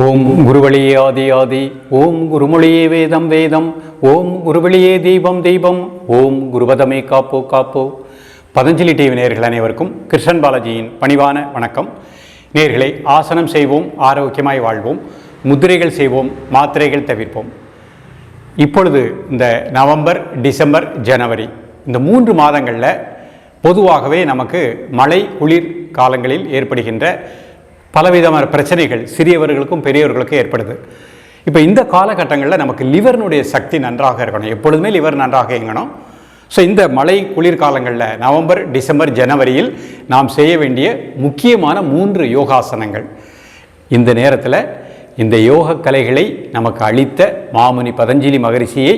ஓம் குருவழியே ஆதி ஆதி ஓம் குருமொழியே வேதம் வேதம் ஓம் குருவழியே தீபம் தீபம் ஓம் குருபதமே காப்போ காப்போ. பதஞ்சலி டிவி நேர்கள் அனைவருக்கும் கிருஷ்ணன் பாலாஜியின் பணிவான வணக்கம். நேர்களை ஆசனம் செய்வோம் ஆரோக்கியமாய் வாழ்வோம் முத்திரைகள் செய்வோம் மாத்திரைகள் தவிர்ப்போம். இப்பொழுது இந்த நவம்பர் டிசம்பர் ஜனவரி இந்த மூன்று மாதங்களில் பொதுவாகவே நமக்கு மழை குளிர் காலங்களில் ஏற்படுகின்ற பலவிதமான பிரச்சனைகள் சிறியவர்களுக்கும் பெரியவர்களுக்கும் ஏற்படுது. இப்போ இந்த காலகட்டங்களில் நமக்கு லிவர்னுடைய சக்தி நன்றாக இருக்கணும். எப்பொழுதுமே லிவர் நன்றாக இயங்கணும். ஸோ இந்த மழை குளிர்காலங்களில் நவம்பர் டிசம்பர் ஜனவரியில் நாம் செய்ய வேண்டிய முக்கியமான மூன்று யோகாசனங்கள். இந்த நேரத்தில் இந்த யோக கலைகளை நமக்கு அளித்த மாமுனி பதஞ்சலி மகரிஷியை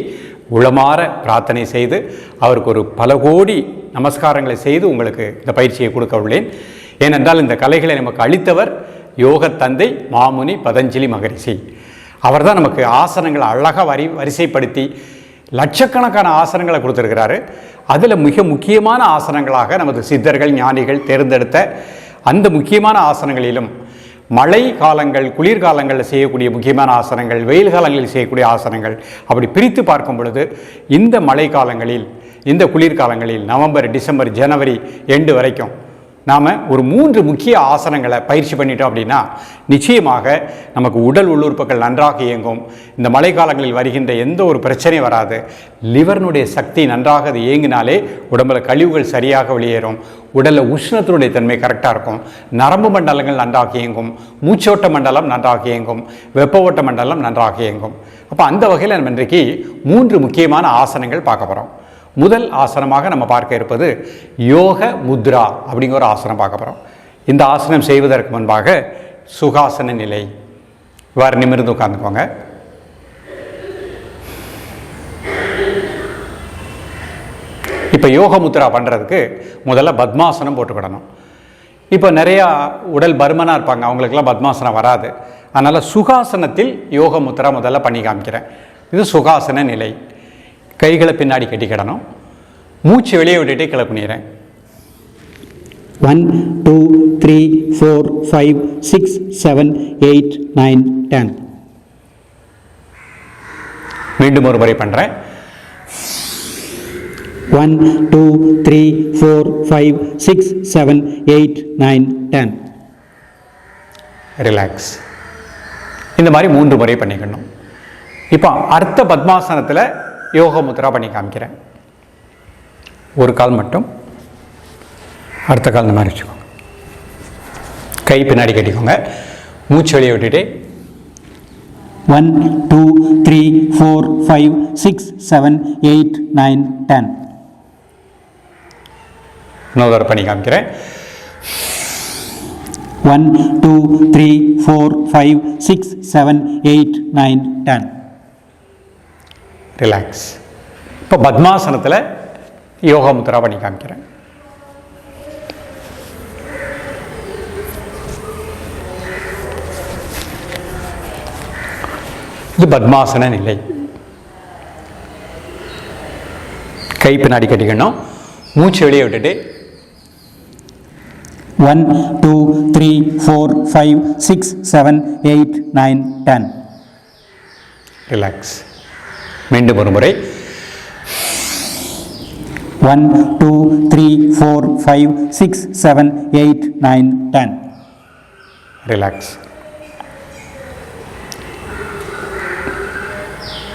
உளமாற பிரார்த்தனை செய்து அவருக்கு ஒரு பல கோடி நமஸ்காரங்களை செய்து உங்களுக்கு இந்த பயிற்சியை கொடுக்க உள்ளேன். ஏனென்றால் இந்த கலைகளை நமக்கு அளித்தவர் யோக தந்தை மாமுனி பதஞ்சலி மகரிஷி. அவர்தான் நமக்கு ஆசனங்களை அழகாக வரி வரிசைப்படுத்தி லட்சக்கணக்கான ஆசனங்களை கொடுத்துருக்கிறாரு. அதில் மிக முக்கியமான ஆசனங்களாக நமது சித்தர்கள் ஞானிகள் தேர்ந்தெடுத்த அந்த முக்கியமான ஆசனங்களிலும் மழை காலங்கள் குளிர்காலங்களில் செய்யக்கூடிய முக்கியமான ஆசனங்கள் வெயில் காலங்களில் செய்யக்கூடிய ஆசனங்கள் அப்படி பிரித்து பார்க்கும் பொழுது இந்த மழை காலங்களில் இந்த குளிர்காலங்களில் நவம்பர் டிசம்பர் ஜனவரி எண்டு வரைக்கும் நாம் ஒரு மூன்று முக்கிய ஆசனங்களை பயிற்சி பண்ணிட்டோம் அப்படின்னா நிச்சயமாக நமக்கு உடல் உள்ளுறுப்புகள் நன்றாக இயங்கும். இந்த மழைக்காலங்களில் வருகின்ற எந்த ஒரு பிரச்சனையும் வராது. லிவர்னுடைய சக்தி நன்றாக அது இயங்கினாலே உடம்புல கழிவுகள் சரியாக வெளியேறும். உடலில் உஷ்ணத்தினுடைய தன்மை கரெக்டாக இருக்கும். நரம்பு மண்டலங்கள் நன்றாக இயங்கும். மூச்சோட்ட மண்டலம் நன்றாக இயங்கும். வெப்ப ஓட்ட மண்டலம் நன்றாக இயங்கும். அப்போ அந்த வகையில் நம்ம இன்றைக்கு மூன்று முக்கியமான ஆசனங்கள் பார்க்க போகிறோம் முதல் ஆசனமாக நம்ம பார்க்க இருப்பது யோக முத்ரா அப்படிங்கிற ஒரு ஆசனம் பார்க்க போகிறோம் இந்த ஆசனம் செய்வதற்கு முன்பாக சுகாசன நிலை. இவ்வாறு நிமிர்ந்து உட்காந்துக்கோங்க இப்போ யோக முத்ரா பண்ணுறதுக்கு முதல்ல பத்மாசனம் போட்டுக்கிடணும் இப்போ நிறையா உடல் பருமனாக இருப்பாங்க அவங்களுக்கெல்லாம் பத்மாசனம் வராது. அதனால் சுகாசனத்தில் யோக முத்ரா முதல்ல பண்ணி காமிக்கிறேன். இது சுகாசன நிலை. கைகளை பின்னாடி கட்டிக்கிடணும் மூச்சு வெளியே விட்டுட்டு பண்ணிடுறேன் one two three four five six seven eight nine ten மீண்டும் ஒரு முறை பண்ணுறேன் one two three four five six seven eight nine ten relax இந்த மாதிரி மூன்று முறை பண்ணிக்கணும். இப்போ அர்த்த பத்மாசனத்தில் யோக முத்ரா பண்ணி காமிக்கிறேன். ஒரு கால் மட்டும். அடுத்த கால் இந்த மாதிரி வச்சுக்கோங்க. கை பின்னாடி கட்டிக்கோங்க. மூச்சு வெளியே விட்டுட்டு. One two three four five six seven eight nine ten இன்னொரு பண்ணி காமிக்கிறேன். One two three four five six seven eight nine ten relax இப்போ பத்மாசனத்தில் யோகா முத்ரா பண்ணி காமிக்கிறேன். இது பத்மாசன நிலை. கை பின்னாடி கட்டிக்கணும். மூச்சு வெளியே விட்டுட்டு. One two three four five six seven eight nine ten relax மீண்டும் ஒரு முறை. One two three four five six seven eight nine ten relax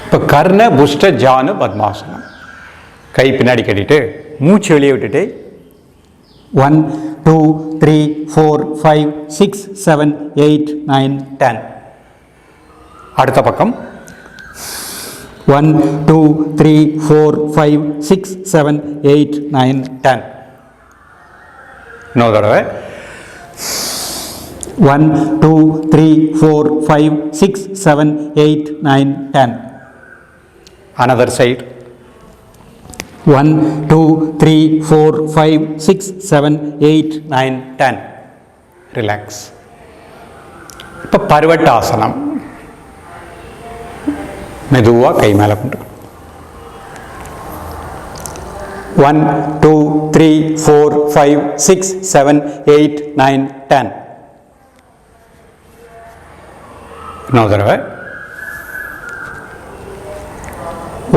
இப்போ கர்ண புஷ்ட ஜானு பத்மாசனம். கை பின்னாடி கட்டிட்டு மூச்சு வெளியே விட்டுட்டு. One two three four five six seven eight nine ten அடுத்த பக்கம். One two three four five six seven eight nine ten இன்னொரு தடவை. One two three four five six seven eight nine ten another side one two three four five six seven eight nine ten relax இப்போ பருவட்டாசனம். மெதுவாக கை மேலே கொண்டு. One two three four five six seven eight nine ten இன்னொரு தடவை.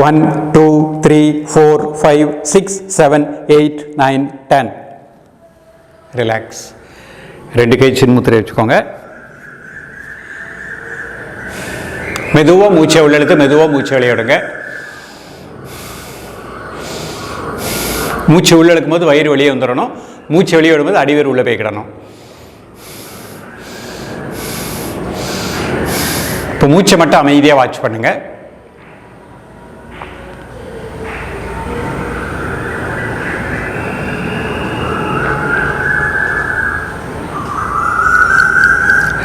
One two three four five six seven eight nine ten relax ரெண்டு கை சின்முத்திரை வச்சுக்கோங்க. மெதுவாக மூச்சை உள்ளெழுத்து மெதுவாக மூச்சை வெளியிடுங்க மூச்சு உள்ளெழுக்கும் போது வயிறு வெளியே வந்துடணும். மூச்சு வெளியே விடும்போது அடிவேர் உள்ளே போய்க்கிடணும் இப்போ மூச்சை மட்டும் அமைதியாக வாட்ச் பண்ணுங்க.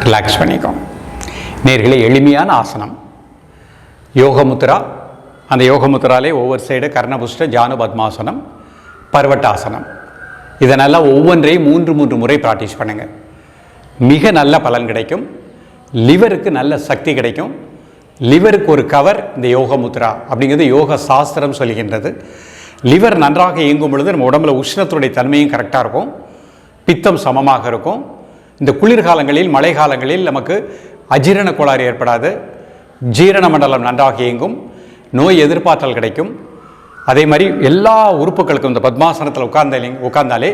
ரிலாக்ஸ் பண்ணிக்கோங்க நேர்களை எளிமையான ஆசனம். யோகமுத்ரா அந்த யோகமுத்ராலே ஒவ்வொரு சைடு கர்ணபுஷ்ட ஜானு பத்மாசனம் பர்வட்டாசனம். இதனெல்லாம் ஒவ்வொன்றையும் மூன்று மூன்று முறை ப்ராக்டிஸ் பண்ணுங்கள் மிக நல்ல பலன் கிடைக்கும். லிவருக்கு நல்ல சக்தி கிடைக்கும். லிவருக்கு ஒரு கவர் இந்த யோகமுத்ரா அப்படிங்கிறது யோக சாஸ்திரம் சொல்கின்றது. லிவர் நன்றாக இயங்கும் பொழுது நம்ம உடம்புல உஷ்ணத்துடைய தன்மையும் கரெக்டாக இருக்கும். பித்தம் சமமாக இருக்கும். இந்த குளிர்காலங்களில் மழை காலங்களில் நமக்கு அஜீரண கோளாறு ஏற்படாது. ஜீரண மண்டலம் நன்றாக இயங்கும். நோய் எதிர்ப்பாற்றல் கிடைக்கும். அதே மாதிரி எல்லா உறுப்புகளுக்கும் இந்த பத்மாசனத்தில் உட்கார்ந்தாலே உட்கார்ந்தாலே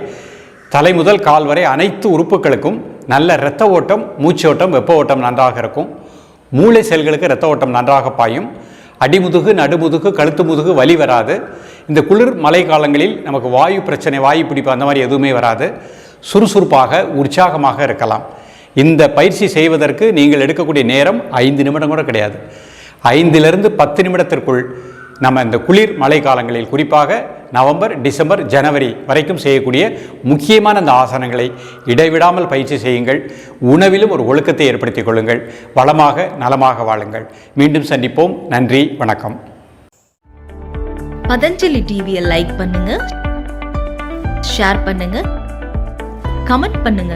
தலை முதல் கால் வரை அனைத்து உறுப்புகளுக்கும் நல்ல இரத்த ஓட்டம் மூச்சு ஓட்டம் வெப்ப ஓட்டம் நன்றாக இருக்கும். மூளை செல்களுக்கு இரத்த ஓட்டம் நன்றாக பாயும். அடிமுதுகு நடுமுதுகு கழுத்து முதுகு வலி வராது. இந்த குளிர் மழை காலங்களில் நமக்கு வாயு பிரச்சனை வாயு பிடிப்பு அந்த மாதிரி எதுவுமே வராது. சுறுசுறுப்பாக உற்சாகமாக இருக்கலாம். இந்த பயிற்சி செய்வதற்கு நீங்கள் எடுக்கக்கூடிய நேரம் ஐந்து நிமிடம் கூட கிடையாது. ஐந்திலிருந்து பத்து நிமிடத்திற்குள் நம்ம இந்த குளிர் மழை காலங்களில் குறிப்பாக நவம்பர் டிசம்பர் ஜனவரி வரைக்கும் செய்யக்கூடிய முக்கியமான அந்த ஆசனங்களை இடைவிடாமல் பயிற்சி செய்யுங்கள். உணவிலும் ஒரு ஒழுக்கத்தை ஏற்படுத்திக் கொள்ளுங்கள். வளமாக நலமாக வாழுங்கள். மீண்டும் சந்திப்போம். நன்றி வணக்கம். பதஞ்சலி டிவியை லைக் பண்ணுங்க ஷேர் பண்ணுங்க கமெண்ட் பண்ணுங்க.